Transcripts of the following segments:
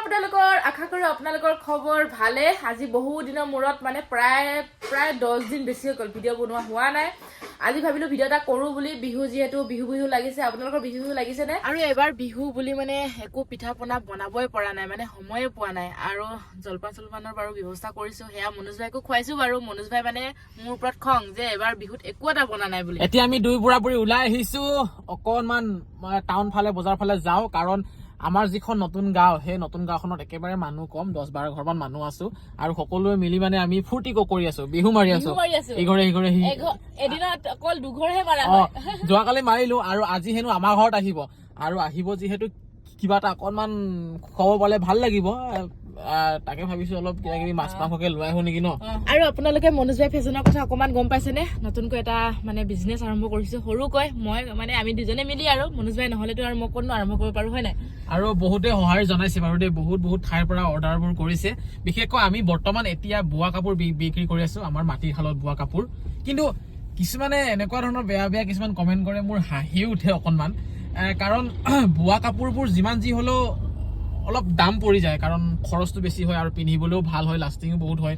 আপোনালোকৰ আশা কৰোঁ আপোনালোকৰ খবৰ ভালে। আজি বহু দিনৰ মূৰত মানে প্ৰায় প্ৰায় দহ দিন বেছি হৈ গ'ল ভিডিঅ' বনোৱা হোৱা নাই। আজি ভাবিলোঁ ভিডিঅ' এটা কৰোঁ বুলি বিহু যিহেতু বিহু বিহু লাগিছে। আপোনালোকৰ বিহু বিহু লাগিছেনে আৰু এবাৰ বিহু বুলি মানে একো পিঠা পনা বনাবই পৰা নাই মানে সময়ে পোৱা নাই। আৰু জলপান চলপানৰ বাৰু ব্যৱস্থা কৰিছোঁ সেয়া মনোজ ভাইকো খুৱাইছোঁ বাৰু। মনোজ ভাই মানে মোৰ ওপৰত খং যে এবাৰ বিহুত একো এটা বনা নাই বুলি। এতিয়া আমি দুই বুঢ়া বুঢ়ী ওলাই আহিছো। অকনমান টাউন ফালে বজাৰ ফালে যাওঁ। কাৰণ আমাৰ যিখন নতুন গাঁও সেই নতুন গাঁওখনত একেবাৰে মানুহ কম দহ বাৰ ঘৰমান মানুহ আছো আৰু সকলোৱে মিলি মানে আমি ফূৰ্তি কৰি আছো বিহু মাৰি আছো। ইঘৰে সিঘৰে সি এঘ- এদিনত অকল দুঘৰহে মাৰা অ হয় যোৱাকালি মাৰিলো আৰু আজি হেনো আমাৰ ঘৰত আহিব আৰু আহিব যিহেতু কিবা এটা অকনমান খবৰ পালে ভাল লাগিব তাকে ভাবিছো অলপ কিবা কিবি মাছ মাংসকে লৈ আহো নেকি ন? আৰু আপোনালোকে মনোজ ভাই ফেশ্বনৰ কথা অকণমান গম পাইছেনে? নতুনকৈ এটা মানে বিজনেছ আৰম্ভ কৰিছো। সৰুকৈ মই মানে আমি দুজনে মিলি আৰু মনোজ ভাই নহ'লেতো আৰু মই ক'তনো আৰম্ভ কৰিব পাৰো হয় নাই? আৰু বহুতে সঁহাৰি জনাইছে বাৰু দেই। বহুত বহুত ঠাইৰ পৰা অৰ্ডাৰবোৰ কৰিছে। বিশেষকৈ আমি বৰ্তমান এতিয়া বোৱা কাপোৰ বিক্ৰী কৰি আছো। আমাৰ মাটিৰ শালত বোৱা কাপোৰ। কিন্তু কিছুমানে এনেকুৱা ধৰণৰ বেয়া বেয়া কিছুমান কমেণ্ট কৰে। মোৰ হাঁহি উঠে অকণমান। কাৰণ বোৱা কাপোৰবোৰ যিমান যি হ'লেও অলপ দাম পৰি যায় কাৰণ খৰচটো বেছি হয় আৰু পিন্ধিবলৈও ভাল হয় লাষ্টিঙো বহুত হয়।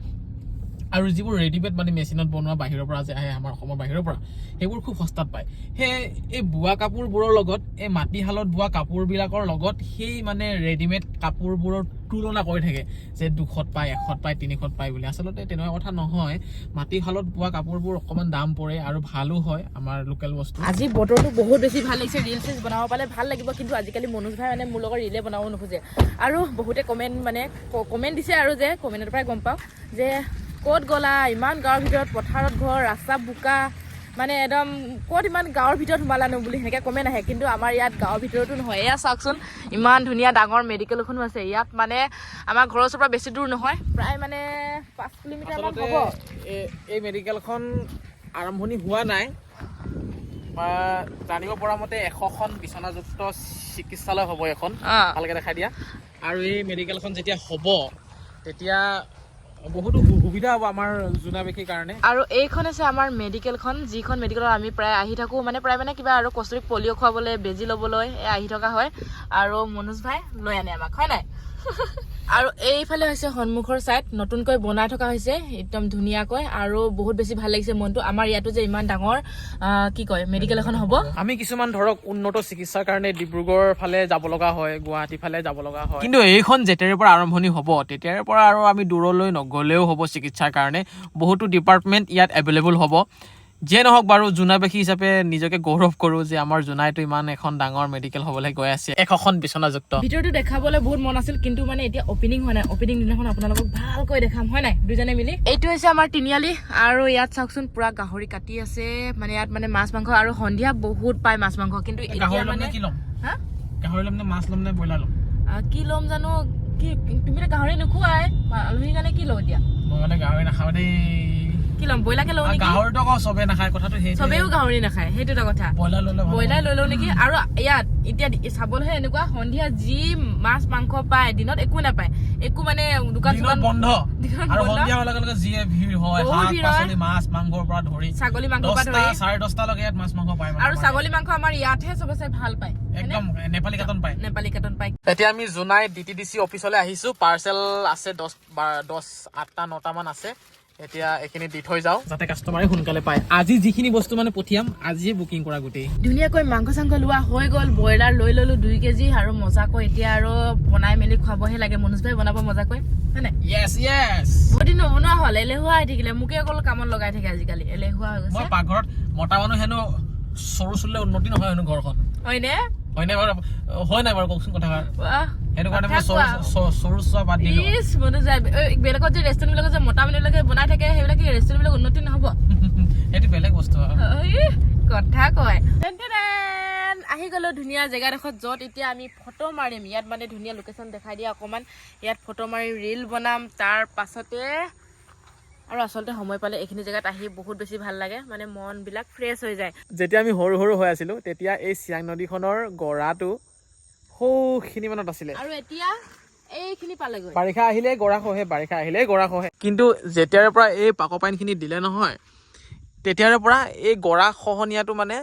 আৰু যিবোৰ ৰেডিমেড মানে মেচিনত বনোৱা বাহিৰৰ পৰা যে আহে আমাৰ অসমৰ বাহিৰৰ পৰা সেইবোৰ খুব সস্তাত পায়। সেই এই বোৱা কাপোৰবোৰৰ লগত এই মাটিশালত বোৱা কাপোৰবিলাকৰ লগত সেই মানে ৰেডিমেড কাপোৰবোৰৰ তুলনা কৰি থাকে যে দুশত পায় এশত পায় তিনিশত পায় বুলি। আচলতে তেনেকুৱা কথা নহয়। মাটিশালত বোৱা কাপোৰবোৰ অকণমান দাম পৰে আৰু ভালো হয় আমাৰ লোকেল বস্তু। আজি বতৰটো বহুত বেছি ভাল লাগিছে ৰিল চিল বনাব পালে ভাল লাগিব কিন্তু আজিকালি মনোজ ভাই মানে মোৰ লগত ৰিলে বনাব নোখোজে। আৰু বহুতে কমেণ্ট মানে কমেণ্ট দিছে আৰু যে কমেণ্টৰ পৰাই গম পাওঁ যে ক'ত গ'লা? ইমান গাঁৱৰ ভিতৰত পথাৰত ঘৰ ৰাস্তা বোকা মানে একদম ক'ত ইমান গাঁৱৰ ভিতৰত সোমালানো বুলি সেনেকৈ কমেণ্ট আহে কিন্তু আমাৰ ইয়াত গাঁৱৰ ভিতৰতো নহয়। এয়া চাওকচোন ইমান ধুনীয়া ডাঙৰ মেডিকেল এখনো আছে। ইয়াত মানে আমাৰ ঘৰৰ ওচৰৰ পৰা বেছি দূৰ নহয়। প্ৰায় মানে পাঁচ কিলোমিটাৰমান হ'ব। এই- মেডিকেলখন আৰম্ভণি হোৱা নাই। জানিব পৰা মতে এশখন বিচনাযুক্ত চিকিৎসালয় হ'ব এখন। ভালকে দেখাই দিয়া। আৰু এই মেডিকেলখন যেতিয়া হ'ব তেতিয়া বহুতো সুবিধা হ'ব আমাৰ জোনাবাসীৰ কাৰণে। আৰু এইখন আছে আমাৰ মেডিকেলখন যিখন মেডিকেলত আমি প্ৰায় আহি থাকোঁ মানে প্ৰায় মানে কিবা আৰু কচুৰিক পলিঅ' খুৱাবলৈ, বেজি ল'বলৈ আহি থকা হয়। আৰু মনোজ ভাই লৈ আনে আমাক, হয় নাই? আৰু এইফালে হৈছে সন্মুখৰ ছাইড নতুনকৈ বনাই থকা হৈছে একদম ধুনীয়াকৈ আৰু বহুত বেছি ভাল লাগিছে মনটো। আমাৰ ইয়াতো যে ইমান ডাঙৰ কি কয় মেডিকেল এখন হ'ব। আমি কিছুমান ধৰক উন্নত চিকিৎসাৰ কাৰণে ডিব্ৰুগড় ফালে যাব লগা হয় গুৱাহাটী ফালে যাব লগা হয়। কিন্তু এইখন যেতিয়াৰে পৰা আৰম্ভণি হ'ব তেতিয়াৰে পৰা আৰু আমি দূৰলৈ নগ'লেও হ'ব চিকিৎসাৰ কাৰণে। বহুতো ডিপাৰ্টমেণ্ট ইয়াত এভেইলেবল হ'ব। যিয়ে নহওক বাৰু জোনাবাসী হিচাপে নিজকে গৌৰৱ কৰোঁ যে আমাৰ জোনাইটো ইমান এখন ডাঙৰ মেডিকেল হ'বলৈ গৈ আছে এশখন বিচনাযুক্ত। ভিতৰটো দেখাবলৈ বহুত মন আছিল কিন্তু মানে এতিয়া অপেনিং হোৱা নাই। অপেনিং দিনাখন আপোনালোকক ভালকৈ দেখাম হয় নাই? দুজনে মিলি। এইটো হৈছে আমাৰ তিনিআলি আৰু ইয়াত চাওকচোন পুৰা গাহৰি কাটি আছে। মানে ইয়াত মানে মাছ মাংস আৰু সন্ধিয়া বহুত পায় মাছ মাংস কিন্তু এতিয়া মানে কি ল'ম? হা? গাহৰি ল'ম নে মাছ ল'ম নে ব্ৰইলাৰ ল'ম? আহ, কি ল'ম জানো? কি তুমি গাহৰি নোখোৱাই আলহীৰ কাৰণে কি লওঁ এতিয়া? মই মানে গাহৰি নাখাওঁ দেই। কি ল'ম ব্ৰইলাৰকে লওঁ আৰু নেকি? গাহৰিটো আকৌ চবে নাখায় কথাটো সেই চবেও গাহৰি নাখায় সেইটো এটা কথা। ব্ৰইলাৰ ব্ৰইলাৰ লৈ লওঁ নেকি? আৰু ইয়াত এতিয়া চাবলৈহে এনেকুৱা সন্ধিয়া যি মাছ মাংস পায় দিনত একো নাপায়। একো মানে দোকান দিনত চোকান বন্ধ। দিনত আৰু বন্ধ। সন্ধিয়া হোৱাৰ লগে লগে যিয়ে ভিৰ হয় বহুত শাক ভিৰ হয়। পাচলি মাছ মাংসৰ পৰা ধৰি ছাগলী মাংস পৰা দহটা ধৰি চাৰে দহটালৈকে ইয়াত মাছ মাংস পায় মানে আৰু আমাৰ ছাগলী মাংস আমাৰ ইয়াতহে চবচে ভাল পায়। ইয়াত। হয়নে? একদম নেপালী কাটন পায়। নেপালী কাটন পায়। এতিয়া আমি Jonai D T D C অফিচলৈ আহিছো। পাৰ্চেল আছে দহ বাৰ- দহ আঠটা নটা মান আছে। এতিয়া এইখিনি দি থৈ যাওঁ। যাতে কাষ্টমাৰে সোনকালে পায়। আজি যিখিনি বস্তু মানে পঠিয়াম আজিয়ে বুকিং কৰা গোটেই। ধুনীয়াকৈ মাংস চাংস লোৱা হৈ গ'ল ব্ৰইলাৰ লৈ ললো দুই কেজি আৰু মজাকৈ এতিয়া আৰু বনাই মেলি খুৱাবহে লাগে। মনোজ ভাই বনাব মজাকৈ হয় নাই? য়েছ য়েছ বহুত দিন নবনোৱা হ'ল এলেহুৱা হৈ থাকিলে। মোকে অকল কামত লগাই থাকে আজিকালি। এলেহুৱা হৈ মই গৈছে পাকঘৰত মতা মানুহ হেনো চৰু চুলে উন্নতি নহয় হেনো ঘৰখন। হয়নে? হয়নে বাৰু? হয় নাই বাৰু? কওকচোন কথা বাহ, সেইটো কাৰণে মই চৰু চোৱা বাদ দিলো ইচ ভাই ঐ, বেলেগত যে ৰেষ্টুৰেণ্ট বিলাকত যে মতা মানুহবিলাকে বনাই থাকে সেইবিলাক কি ৰেষ্টুৰেণ্ট বিলাক উন্নতি নহ'ব? সেইটো বেলেগ বস্তু কথা কয়। আহি গলো ধুনীয়া জেগাডোখৰত য'ত এতিয়া আমি ফটো মাৰিম। ইয়াত মানে ধুনীয়া লোকেশ্যন দেখাই দিয়া অকণমান। ইয়াত ফটো মাৰি ৰিল বনাম। তাৰ পাছতে আৰু আচলতে সময় পালে এইখিনি জেগাত আহি বহুত বেছি ভাল লাগে। মানে মনবিলাক ফ্ৰেছ হৈ যায়। যেতিয়া আমি সৰু সৰু হৈ আছিলো তেতিয়া এই চিয়াং নদীখনৰ গৰাটো সৌখিনি মানত আছিলে। আৰু এতিয়া এইখিনি পালেগৈ। বাৰিষা আহিলে গৰা খহে বাৰিষা আহিলে গৰা খহে কিন্তু যেতিয়াৰে পৰা এই পাক পাইনখিনি দিলে নহয় তেতিয়াৰে পৰা এই গৰা খহনীয়াটো মানে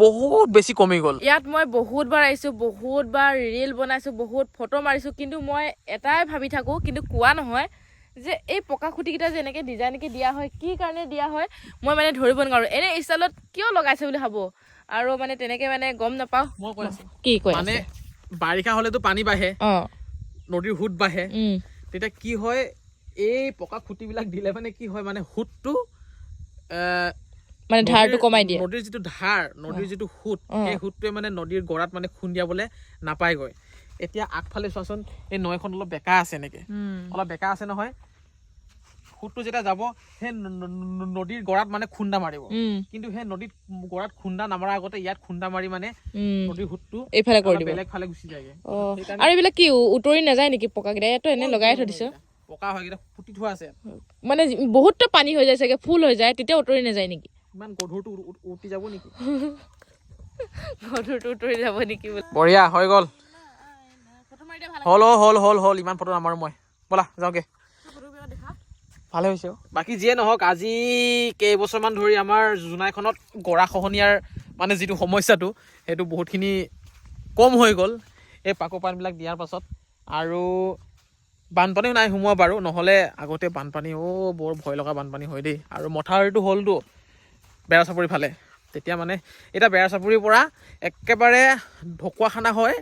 বহুত বেছি কমি গ'ল। ইয়াত মই বহুতবাৰ আহিছোঁ বহুতবাৰ ৰিল বনাইছোঁ বহুত ফটো মাৰিছোঁ কিন্তু মই এটাই ভাবি থাকোঁ কিন্তু কোৱা নহয় যে এই পকা খুঁটিকেইটা যে এনেকৈ ডিজাইনকৈ দিয়া হয় কি কাৰণে দিয়া হয় মই মানে ধৰিব নোৱাৰোঁ। এনে ষ্টাইলত কিয় লগাইছে বুলি ভাবোঁ? আৰু মানে তেনেকৈ মানে গম নাপাওঁ। মই কৈ আছো। কি কৈ মানে বাৰিষা হ'লেতো পানী বাঢ়ে। নদীৰ সোঁত বাঢ়ে। তেতিয়া কি হয় এই পকা খুঁটিবিলাক দিলে মানে কি হয় মানে সোঁতটো মানে ধাৰটো কমাই দিয়ে। নদীৰ যিটো ধাৰ নদীৰ যিটো সোঁত সেই সোঁতটোৱে মানে নদীৰ গৰাত মানে খুন্দিয়াবলে নাপায়গৈ। এতিয়া আগফালে চোৱাচোন এই নৈখন অলপ বেকা আছে এনেকে। অলপ বেকা আছে নহয়। সোঁতটো যেতিয়া যাব সেই নদীৰ গৰাত মানে খুন্দা মাৰিব। কিন্তু সেই নদীত গৰাত খুন্দা নামাৰাৰ আগতে ইয়াত খুন্দা মাৰি মানে। নদীৰ সোঁতটো এইফালে কৰি অলপ দিব। বেলেগ ফালে গুচি যায়গে। আৰু এইবিলাক কি উতৰি নাযায় নেকি? পকাকেইটা? ইয়াতো এনে লগাই থৈ দিছোঁ। পকা হয় কেইটা ফুটি থোৱা আছে। মানে বহুতটো পানী হৈ যায় চাগে ফুল হৈ যায় তেতিয়া উতৰি নাযায় নেকি? ইমান গধুৰটো উটি যাব নেকি? গধুৰটো উতৰি যাব নেকি বঢ়িয়া হৈ গ'ল। হ'ল অ' হ'ল হ'ল হ'ল ইমান ফটো নামাৰো মই। ব'লা যাওঁগে। ভালে হৈছে। বাকী যিয়ে নহওক আজি কেইবছৰমান ধৰি আমাৰ জোনাইখনত গৰা খহনীয়াৰ মানে যিটো সমস্যাটো সেইটো বহুতখিনি কম হৈ গ'ল এই পাকো পানবিলাক দিয়াৰ পাছত। আৰু বানপানীও নাই সোমোৱা বাৰু নহ'লে আগতে বানপানী অ' বৰ ভয় লগা বানপানী হয় দেই। আৰু মথাউৰিটো হ'লতো বেৰা চাপৰি ফালে। তেতিয়া মানে এতিয়া বেৰা চাপৰিৰ পৰা একেবাৰে ঢকুৱাখানা হয়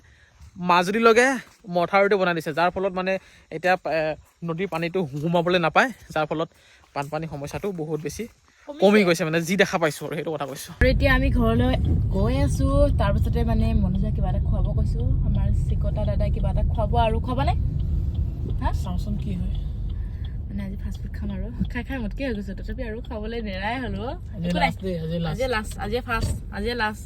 মাজুলীলৈকে মথাউৰিটো বনাই দিছে। যাৰ ফলত মানে এতিয়া নদীৰ পানীটো সোমাবলৈ নাপায়। যাৰ ফলত বানপানী সমস্যাটো বহুত বেছি কমি গৈছে মানে যি দেখা পাইছোঁ আৰু সেইটো কথা কৈছোঁ। আৰু এতিয়া আমি ঘৰলৈ গৈ আছো। তাৰপিছতে মানে মনোজা কিবা এটা খুৱাব কৈছো। আমাৰ চিকতা দাদাই কিবা এটা খুৱাব আৰু। খুৱাবানে? হা? চাওঁচোন কি হয়। মানে আজি ফাষ্ট ফুড খাম আৰু। খাই খাই মোতকে হৈ গৈছে। তথাপি আৰু খাবলৈ নেৰাই হ'লো। আজি লাষ্ট দেই আজি লাষ্ট আজিয়ে লাষ্ট আজিয়ে ফাৰ্ষ্ট আজিয়ে লাষ্ট